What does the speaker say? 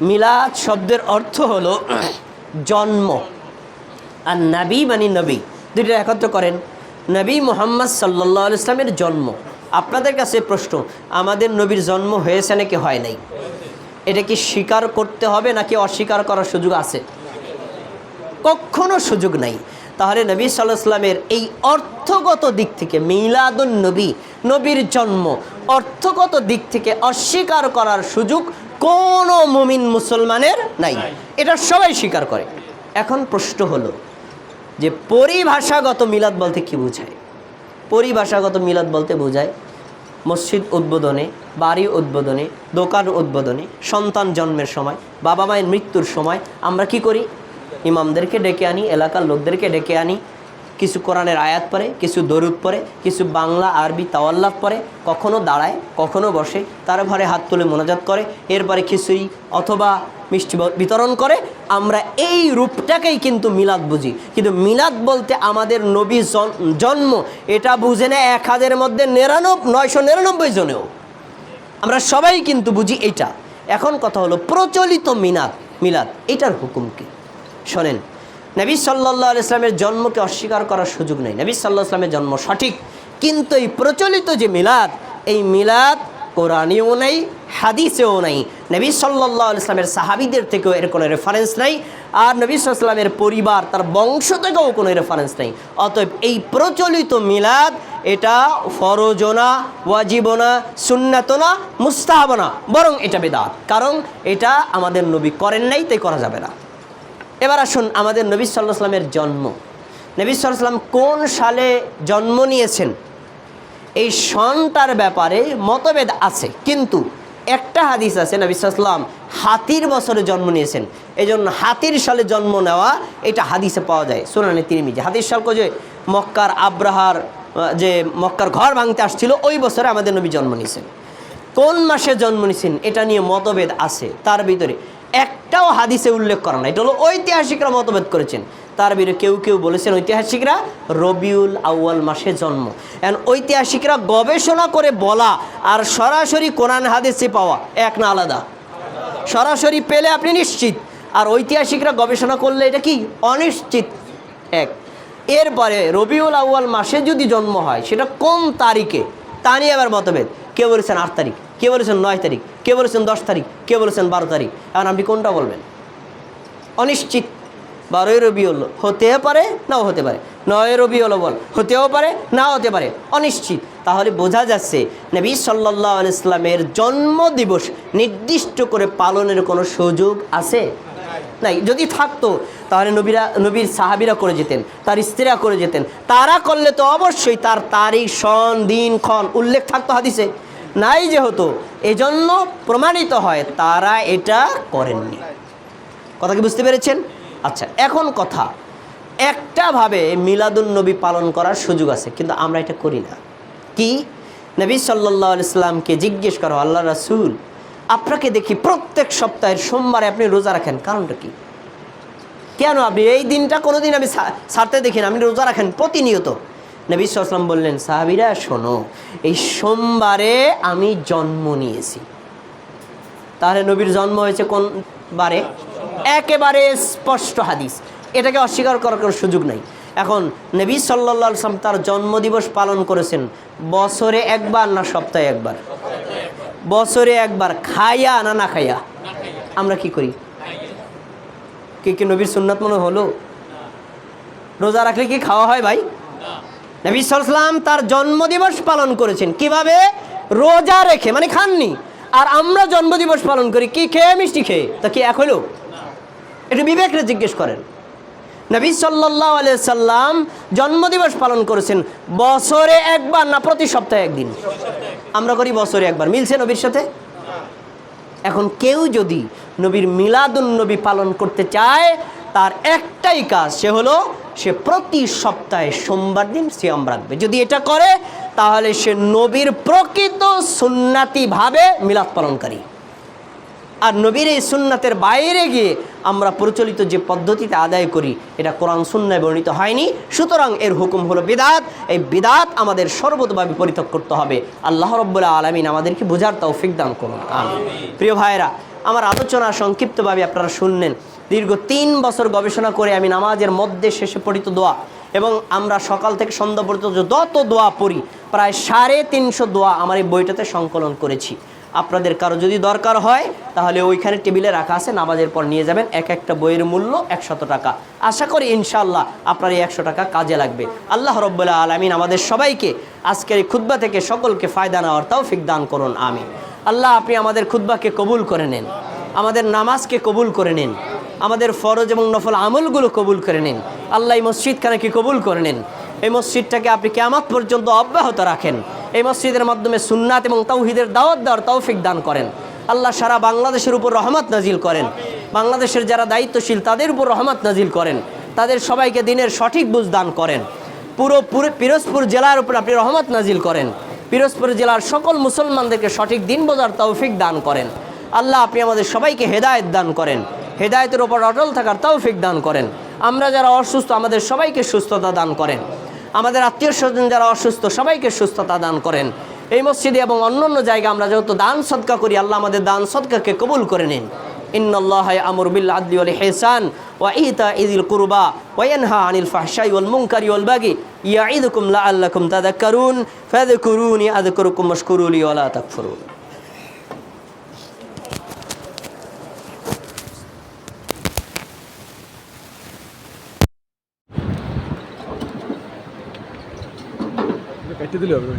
মিলাদ শব্দের অর্থ হলো জন্ম। আর নাবী মানে নবী। দুইটা একত্র করেন। নবী মোহাম্মদ সাল্লাহ ইসলামের জন্ম। আপনাদের কাছে প্রশ্ন, আমাদের নবীর জন্ম হয়েছে নাকি হয় নাই? এটা কি স্বীকার করতে হবে নাকি অস্বীকার করার সুযোগ আছে? কখনো সুযোগ নাই। তাহলে নবী সাল্লাহ ইসলামের এই অর্থগত দিক থেকে মিলাদুন নবী, নবীর জন্ম অর্থগত দিক থেকে অস্বীকার করার সুযোগ কোনো মুমিন মুসলমানের নাই। এটা সবাই স্বীকার করে। এখন প্রশ্ন হলো যে পরিভাষাগত মিলাদ বলতে কি বোঝায়? পরিভাষাগত মিলাদ বলতে বোঝায় মসজিদ উদ্বোধনে বাড়ি উদ্বোধনে দোকান উদ্বোধনে সন্তান জন্মের সময় বাবা মায়ের মৃত্যুর সময় আমরা কি করি? ইমামদেরকে ডেকে আনি এলাকার লোকদেরকে ডেকে আনি কিছু কোরআনের আয়াত পরে কিছু দরুদ পরে কিছু বাংলা, আরবি তাওয়াল্লাফ পরে কখনো দাঁড়ায়, কখনো বসে, তার ঘরে হাত তুলে মোনাজাত করে, এরপরে খিচুড়ি অথবা মিষ্টি বিতরণ করে, আমরা এই রূপটাকেই কিন্তু মিলাদ বুঝি। কিন্তু মিলাদ বলতে আমাদের নবী জন- জন্ম, এটা বুঝে না এক হাজারের মধ্যে নিরানব্বই নয়শো নিরানব্বই জনেও। আমরা সবাই কিন্তু বুঝি এইটা এখন কথা হলো প্রচলিত মিনাদ মিলাদ, এটার হুকুম কি? শোনেন নবী সাল্লাহ ইসলামের জন্মকে অস্বীকার করার সুযোগ নেই। নবী সাল্লাহ ইসলামের জন্ম সঠিক। কিন্তু এই প্রচলিত যে মিলাদ, এই মিলাদ কোরআনেও নেই, হাদিসেও নেই। নবী সাল্লাহ ইসলামের সাহাবিদের থেকেও এর কোনো রেফারেন্স নেই। আর নবী সাল্লামের পরিবার, তার বংশ থেকেও কোনো রেফারেন্স নেই। অতএব এই প্রচলিত মিলাদ, এটা ফরজনা ওয়াজিবনা সুন্নাতনা মুস্তাহাবনা বরং এটা বেদাত। কারণ এটা আমাদের নবী করেন নাই, তাই করা যাবে না। এবার আসুন আমাদের নবী সাল্লাহ সাল্লামের জন্ম। নবী সাল্লাম কোন সালে জন্ম নিয়েছেন? এই সনটার ব্যাপারে মতভেদ আছে, কিন্তু একটা হাদিস আছে, নবী সাল্লাম হাতির বছরে জন্ম নিয়েছেন। এই জন্য হাতির সালে জন্ম নেওয়া এটা হাদিসে পাওয়া যায়, সুনানি তিরমিজি। হাতির সাল যে মক্কার আব্রাহার যে মক্কার ঘর ভাঙতে আসছিল, ওই বছরে আমাদের নবী জন্ম নিয়েছেন। কোন মাসে জন্ম নিয়েছেন? এটা নিয়ে মতভেদ আছে। তার ভিতরে একটাও হাদিসে উল্লেখ করা না এটা হলো ঐতিহাসিকরা মতভেদ করেছেন। তার ভিতরে কেউ কেউ বলেছেন ঐতিহাসিকরা রবিউল আউয়াল মাসে জন্ম। এখন ঐতিহাসিকরা গবেষণা করে বলা আর সরাসরি কোরআন হাদিসে পাওয়া এক না আলাদা। সরাসরি পেলে আপনি নিশ্চিত। আর ঐতিহাসিকরা গবেষণা করলে এটা কি? অনিশ্চিত এক। এরপরে রবিউল আউয়াল মাসে যদি জন্ম হয়, সেটা কোন তারিখে? তা নিয়ে আবার মতভেদ। কেউ বলেছেন আট তারিখ। কে বলেছেন নয় তারিখ? কে বলেছেন দশ তারিখ? কে বলেছেন বারো তারিখ? এখন আপনি কোনটা বলবেন? অনিশ্চিত। বারোই রবিউল হতে পারে, নাও হতে পারে। নয় রবিউল বল হতেও পারে, নাও হতে পারে। অনিশ্চিত। তাহলে বোঝা যাচ্ছে নবী সাল্লাহ ইসলামের জন্মদিবস নির্দিষ্ট করে পালনের কোনো সুযোগ আছে? নাই। যদি থাকতো, তাহলে নবীরা, নবীর সাহাবিরা করে যেতেন, তার স্ত্রীরা করে যেতেন। তারা করলে তো অবশ্যই তার তারিখ, সন, দিন, ক্ষণ উল্লেখ থাকতো হাদিসে। নাই যেহেতু, এজন্য প্রমাণিত হয় তারা এটা করেননি। কথা কি বুঝতে পেরেছেন? আচ্ছা এখন কথা। একটাভাবে মিলাদুন নবী পালন করার সুযোগ আছে, কিন্তু আমরা এটা করি না। কি? নবী সাল্লাহ ইসলামকে জিজ্ঞেস করো আল্লাহ রাসুল, আপনাকে দেখি প্রত্যেক সপ্তাহের সোমবারে আপনি রোজা রাখেন, কারণটা কি? কেন আপনি এই দিনটা কোনো দিন আমি ছাড়তে দেখি না, আপনি রোজা রাখেন প্রতিনিয়ত। নবী সাল্লাম বললেন, সাহাবিরা, শোনো, এই সোমবারে আমি জন্ম নিয়েছি। তাহলে নবীর জন্ম হয়েছে কোন বারে? একেবারে স্পষ্ট হাদিস। এটাকে অস্বীকার করার কোনো সুযোগ নাই। এখন নবী সাল্লা সাল্লাম তার জন্মদিবস পালন করেছেন বছরে একবার না সপ্তাহে একবার? বছরে একবার খাইয়া না না খাইয়া আমরা কি করি? কি কি নবীর সুন্নাত মনে হলো? রোজা রাখলে কি খাওয়া হয় ভাই? নবী সাল্লাম তার জন্মদিবস পালন করেছেন। কীভাবে? রোজা রেখে মানে খাননি। আর আমরা জন্মদিবস পালন করি, কি খেয়ে, মিষ্টি খেয়ে? তা কি এক হলো? একটু বিবেকরে জিজ্ঞেস করেন। নবী সাল্লাহ সাল্লাম জন্মদিবস পালন করেছেন বছরে একবার না প্রতি সপ্তাহে একদিন? আমরা করি বছরে একবার। মিলছে নবীর সাথে? এখন কেউ যদি নবীর মিলাদুন নবী পালন করতে চায়, তার একটাই কাজ, সে হলো সে প্রতি সপ্তাহে সোমবার দিন সিয়াম রাখবে। যদি এটা করে, তাহলে সে নবীর প্রকৃত সুন্নাতিভাবে মিলাদ পালনকারী। আর নবীর এই সুন্নাতের বাইরে গিয়ে আমরা প্রচলিত যে পদ্ধতিতে আদায় করি, এটা কোরআন সুন্নায় বর্ণিত হয়নি। সুতরাং এর হুকুম হলো বিদাত। এই বিদাত আমাদের সর্বতভাবে পরিত্যাগ করতে হবে। আল্লাহ রব্বুল্লাহ আলমিন আমাদেরকে বোঝার তৌফিক দান করুন। প্রিয় ভাইরা আমার আলোচনা সংক্ষিপ্তভাবে আপনারা শুনলেন। দীর্ঘ তিন বছর গবেষণা করে আমি নামাজের মধ্যে শেষে পড়িত দোয়া এবং আমরা সকাল থেকে সন্ধ্যা পর্যন্ত যত দোয়া পড়ি, প্রায় সাড়ে তিনশো দোয়া আমার এই বইটাতে সংকলন করেছি। আপনাদের কারও যদি দরকার হয়, তাহলে ওইখানে টেবিলে রাখা আছে, নামাজের পর নিয়ে যাবেন। এক একটা বইয়ের মূল্য একশত টাকা। আশা করি ইনশাল্লাহ আপনার এই একশো টাকা কাজে লাগবে। আল্লাহ রব্বুল্লাহ আলমিন আমাদের সবাইকে আজকের এই খুদ্া থেকে সকলকে ফায়দা নেওয়ার তৌফিক দান করুন আমি আল্লাহ আপনি আমাদের খুদ্বাকে কবুল করে নেন। আমাদের নামাজকে কবুল করে নিন। আমাদের ফরজ এবং নফল আমলগুলো কবুল করে নিন। আল্লাহ এই মসজিদখানাকে কবুল করে নিন? এই মসজিদটাকে আপনি কেয়ামত পর্যন্ত অব্যাহত রাখেন। এই মসজিদের মাধ্যমে সুন্নাত এবং তৌহিদের দাওয়াত দেওয়ার তৌফিক দান করেন। আল্লাহ সারা বাংলাদেশের উপর রহমত নাজিল করেন। বাংলাদেশের যারা দায়িত্বশীল, তাদের উপর রহমত নাজিল করেন। তাদের সবাইকে দিনের সঠিক বুঝ দান করেন। পুরো পুরো পিরোজপুর জেলার উপর আপনি রহমত নাজিল করেন। পিরোজপুর জেলার সকল মুসলমানদেরকে সঠিক দিন বোঝার তৌফিক দান করেন। আল্লাহ আপনি আমাদের সবাইকে হেদায়েত দান করেন। হেদায়তের ওপর অটল থাকার তৌফিক দান করেন। আমরা যারা অসুস্থ, আমাদের সবাইকে সুস্থতা দান করেন। আমাদের আত্মীয় স্বজন যারা অসুস্থ, সবাইকে সুস্থতা দান করেন। এই মসজিদে এবং অন্যান্য জায়গায় আমরা যেহেতু দান সদকা করি, আল্লাহ আমাদের দান সদকাকে কবুল করে নিন। ইন্নআল্লাহ আমর বিল্লা আদলি আল হেসান ওয়া ইতা ইদিল কুরবা ওয়ানহা আনিল ফাহশাই ওয়াল মুনকারি ওয়াল বাগি। ইয়াঈদুকুম লাআল্লাকুম তাযাক্কারুন। ফাযকুরুনি আযকুরুকুম ওয়াশকুরুলি ওয়া লা তাকফুরুন। দিলে হবে